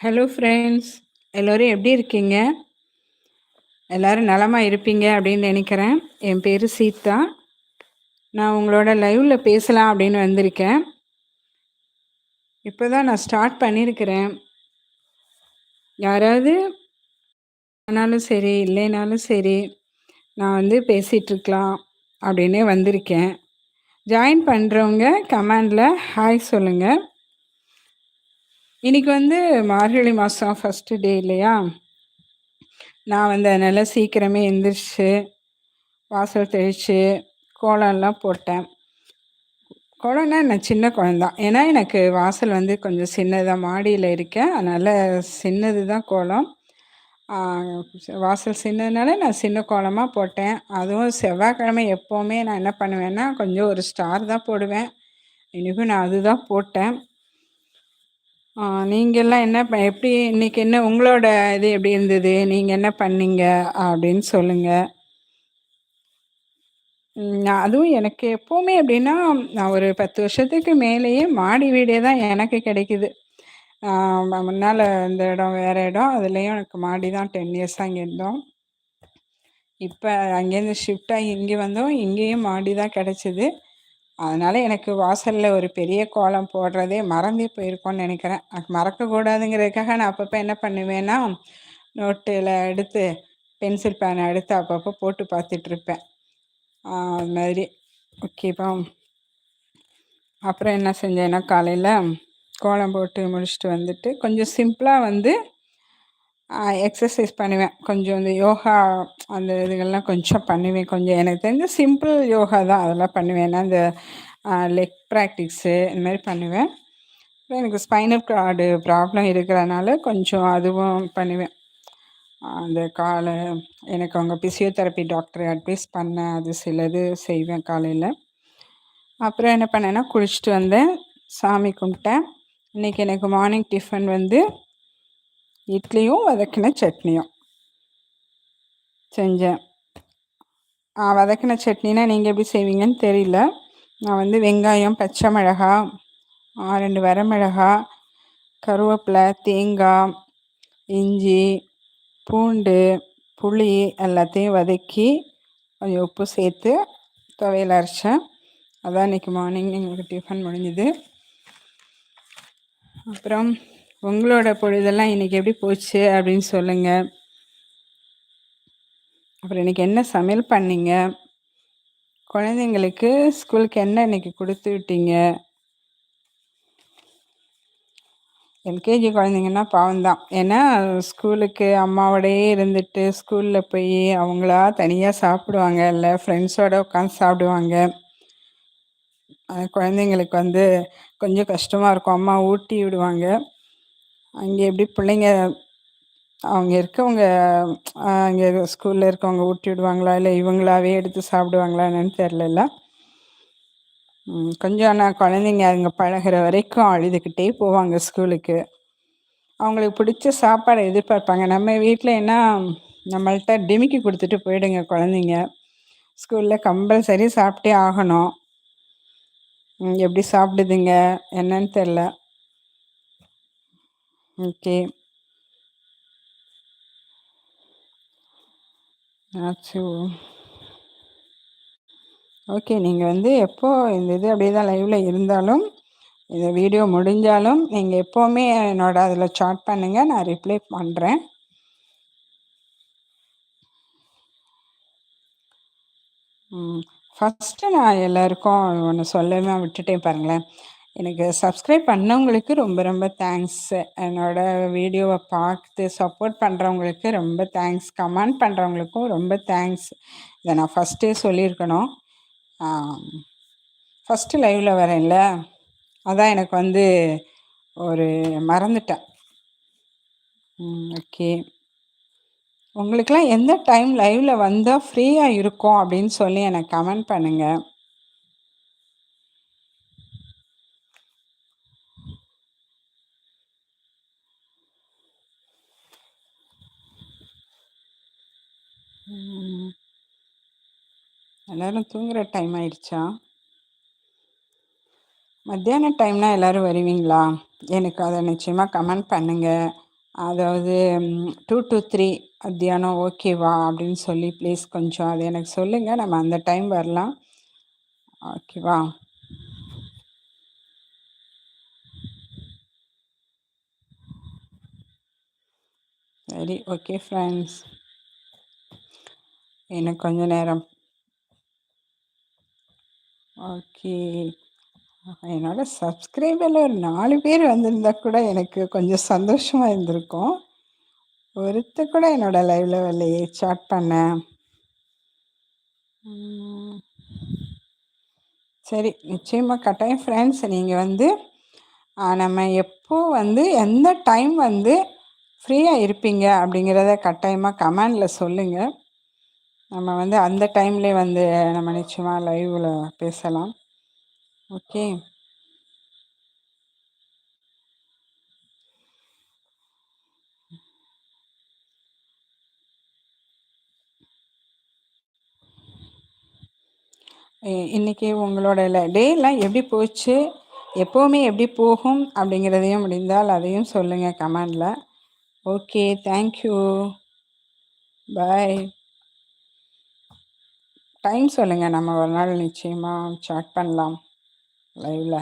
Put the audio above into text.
Hello friends எல்லோரும் எப்படி இருக்கீங்க? எல்லோரும் நலமாக இருப்பீங்க அப்படின்னு நினைக்கிறேன். என் பேர் சீதா. நான் உங்களோட லைவில் பேசலாம் அப்படின்னு வந்திருக்கேன். இப்போ தான் நான் ஸ்டார்ட் பண்ணியிருக்கிறேன் யாராவது ஆனாலும் சரி இல்லைனாலும் சரி நான் வந்து பேசிகிட்ருக்கலாம் அப்படின்னு வந்திருக்கேன். ஜாயின் பண்ணுறவங்க கமெண்டில் ஹாய் சொல்லுங்கள் இன்னைக்கு வந்து மார்கழி மாதம் ஃபஸ்ட்டு டே இல்லையா? நான் வந்து அதனால் சீக்கிரமே எந்திரிச்சு வாசல் தெளித்து கோலம்லாம் போட்டேன். கோலம்னா நான் சின்ன குழந்தான் ஏன்னா எனக்கு வாசல் வந்து கொஞ்சம் சின்னதாக மாடியில் இருக்கேன். அதனால் சின்னது தான் கோலம். வாசல் சின்னதுனால நான் சின்ன கோலமாக போட்டேன். அதுவும் செவ்வாய்க்கிழமை எப்போவுமே நான் என்ன பண்ணுவேன்னா கொஞ்சம் ஒரு ஸ்டார் தான் போடுவேன். இன்றைக்கும் நான் அதுதான் போட்டேன். நீங்கள்லாம் என்ன ப எப்படி இன்னைக்கு என்ன உங்களோட இது எப்படி இருந்தது? நீங்க என்ன பண்ணீங்க? அப்படின்னு சொல்லுங்க. அதுவும் எனக்கு எப்பவுமே எப்படின்னா, நான் ஒரு பத்து வருஷத்துக்கு மேலேயே மாடி வீடே தான் எனக்கு கிடைக்குது. முன்னால இந்த இடம் வேற இடம். அதுலேயும் எனக்கு மாடி தான் டென் இயர்ஸாக இங்கே இருந்தோம். இப்போ அங்கேருந்து ஷிஃப்ட் ஆகி இங்கே வந்தோம். இங்கேயும் மாடி தான் கிடைச்சிது. அதனால் எனக்கு வாசலில் ஒரு பெரிய கோலம் போடுறதே மறந்தே போயிருக்கோன்னு நினைக்கிறேன். அது மறக்கக்கூடாதுங்கிறதுக்காக நான் அப்பப்போ என்ன பண்ணுவேன்னா நோட்டில் எடுத்து பென்சில் பேனை எடுத்து அப்பப்போ போட்டு பார்த்துட்ருப்பேன். அது மாதிரி. ஓகேப்பா அப்புறம் என்ன செஞ்சேன்னா காலையில் கோலம் போட்டு முடிச்சுட்டு வந்துட்டு கொஞ்சம் சிம்பிளாக வந்து எக்ஸசைஸ் பண்ணுவேன். கொஞ்சம் இந்த யோகா அந்த இதுகள்லாம் கொஞ்சம் பண்ணுவேன். கொஞ்சம் எனக்கு தெரிஞ்ச சிம்பிள் யோகா தான் அதெல்லாம் பண்ணுவேன். ஏன்னா இந்த லெக் ப்ராக்டிக்ஸு இந்த மாதிரி பண்ணுவேன். எனக்கு ஸ்பைனல் கார்டு ப்ராப்ளம் இருக்கிறதுனால கொஞ்சம் அதுவும் பண்ணுவேன். அந்த காலை எனக்கு அவங்க பிசியோதெரப்பி டாக்டர் அட்வைஸ் பண்ண அது சிலது செய்வேன் காலையில். அப்புறம் என்ன பண்ணேன்னா குளிச்சுட்டு வந்தேன். சாமி கும்பிட்டேன். இன்றைக்கி எனக்கு மார்னிங் டிஃபன் வந்து இட்லியும் வதக்கின சட்னியும். செஞ்சேன். வதக்கின சட்னினா நீங்கள் எப்படி செய்வீங்கன்னு தெரியல. நான் வந்து வெங்காயம் பச்சை மிளகா ரெண்டு வரமிளகா கருவேப்பிலை தேங்காய் இஞ்சி பூண்டு புளி எல்லாத்தையும் வதக்கி கொஞ்சம் உப்பு சேர்த்து துவையல் அரைச்சேன். அதான் இன்றைக்கி மார்னிங் எங்களுக்கு டிஃபன் முடிஞ்சுது. அப்புறம் உங்களோட பொழுதெல்லாம் இன்றைக்கி எப்படி போச்சு அப்படின்னு சொல்லுங்கள் அப்புறம் இன்றைக்கி என்ன சமையல் பண்ணீங்க? குழந்தைங்களுக்கு ஸ்கூலுக்கு என்ன இன்றைக்கி கொடுத்து விட்டீங்க? எல்கேஜி குழந்தைங்கன்னா பாவம்தான். ஏன்னா ஸ்கூலுக்கு அம்மாவோடையே இருந்துட்டு ஸ்கூலில் போய் அவங்களா தனியாக சாப்பிடுவாங்க. இல்லை ஃப்ரெண்ட்ஸோடு உட்காந்து சாப்பிடுவாங்க. குழந்தைங்களுக்கு வந்து கொஞ்சம் கஷ்டமாக இருக்கும். அம்மா ஊட்டி விடுவாங்க. அங்கே எப்படி பிள்ளைங்க அவங்க இருக்கவங்க அங்கே ஸ்கூலில் இருக்கவங்க ஊட்டி விடுவாங்களா? இல்லை இவங்களாவே எடுத்து சாப்பிடுவாங்களா என்னன்னு தெரிலல்ல கொஞ்சம் ஆனால் குழந்தைங்க அங்கே பழகிற வரைக்கும் அழுதுகிட்டே போவாங்க ஸ்கூலுக்கு அவங்களுக்கு பிடிச்ச சாப்பாடை எதிர்பார்ப்பாங்க. நம்ம வீட்டில் என்ன நம்மள்ட்ட டிமிக்கி கொடுத்துட்டு போயிடுங்க குழந்தைங்க. ஸ்கூலில் கம்பல்சரி சாப்பிட்டே ஆகணும். எப்படி சாப்பிடுதுங்க? என்னன்னு தெரில ஓகே அச்சோ! ஓகே. நீங்கள் வந்து எப்போது இந்த இது அப்படியே தான் லைவில் இருந்தாலும், இந்த வீடியோ முடிஞ்சாலும், நீங்கள் எப்போவுமே என்னோட அதில் சாட் பண்ணுங்கள் நான் ரிப்ளை பண்ணுறேன் ம். ஃபஸ்ட்டு நான் எல்லாருக்கும் ஒன்று சொல்லவே விட்டுட்டேன் பாருங்களேன். எனக்கு சப்ஸ்கிரைப் பண்ணவங்களுக்கு ரொம்ப ரொம்ப தேங்க்ஸ் என்னோட வீடியோவை பார்த்து சப்போர்ட் பண்ணுறவங்களுக்கு ரொம்ப தேங்க்ஸ் கமெண்ட் பண்ணுறவங்களுக்கும் ரொம்ப தேங்க்ஸ் இதை நான் ஃபஸ்ட்டே சொல்லியிருக்கணும். ஃபஸ்ட்டு லைவில் வரேன்ல அதான் எனக்கு வந்து ஒரு மறந்துட்டேன். ஓகே உங்களுக்கெல்லாம் எந்த டைம் லைவில் வந்தால் ஃப்ரீயாக இருக்கும் அப்படின்னு சொல்லி எனக்கு கமெண்ட் பண்ணுங்கள் எல்லாரும் தூங்குகிற டைம் ஆயிடுச்சா? மத்தியான டைம்னா எல்லோரும் வருவீங்களா? எனக்கு அதை நிச்சயமாக கமெண்ட் பண்ணுங்கள் அதாவது டூ டு த்ரீ மத்தியானம் ஓகேவா அப்படின்னு சொல்லி ப்ளீஸ் கொஞ்சம் அது எனக்கு சொல்லுங்கள் நம்ம அந்த டைம் வரலாம். ஓகேவா சரி ஓகே ஃப்ரெண்ட்ஸ் இன்னும் கொஞ்ச நேரம். ஓகே. என்னோட சப்ஸ்கிரைபரில் ஒரு நாலு பேர் வந்திருந்தா கூட எனக்கு கொஞ்சம் சந்தோஷமாக இருந்திருக்கும். ஒருத்த கூட என்னோட லைவ்ல வரலையே சாட் பண்ண. சரி நிச்சயமாக கட்டாயம் ஃப்ரெண்ட்ஸ் நீங்கள் வந்து நம்ம எப்போ வந்து எந்த டைம் வந்து ஃப்ரீயாக இருப்பீங்க அப்படிங்கிறத கட்டாயமாக கமெண்டில் சொல்லுங்கள் நம்ம வந்து அந்த டைம்லேயே வந்து நம்ம நிச்சயமாக லைவில் பேசலாம். ஓகே. இன்னைக்கு உங்களோட டேலாம் எப்படி போச்சு? எப்போவுமே எப்படி போகும்? அப்படிங்கிறதையும் முடிந்தால் அதையும் சொல்லுங்கள் கமெண்டில். ஓகே தேங்க்யூ பாய் டைம் சொல்லுங்கள் நம்ம ஒரு நாள் நிச்சயமாக சாட் பண்ணலாம். லைவில்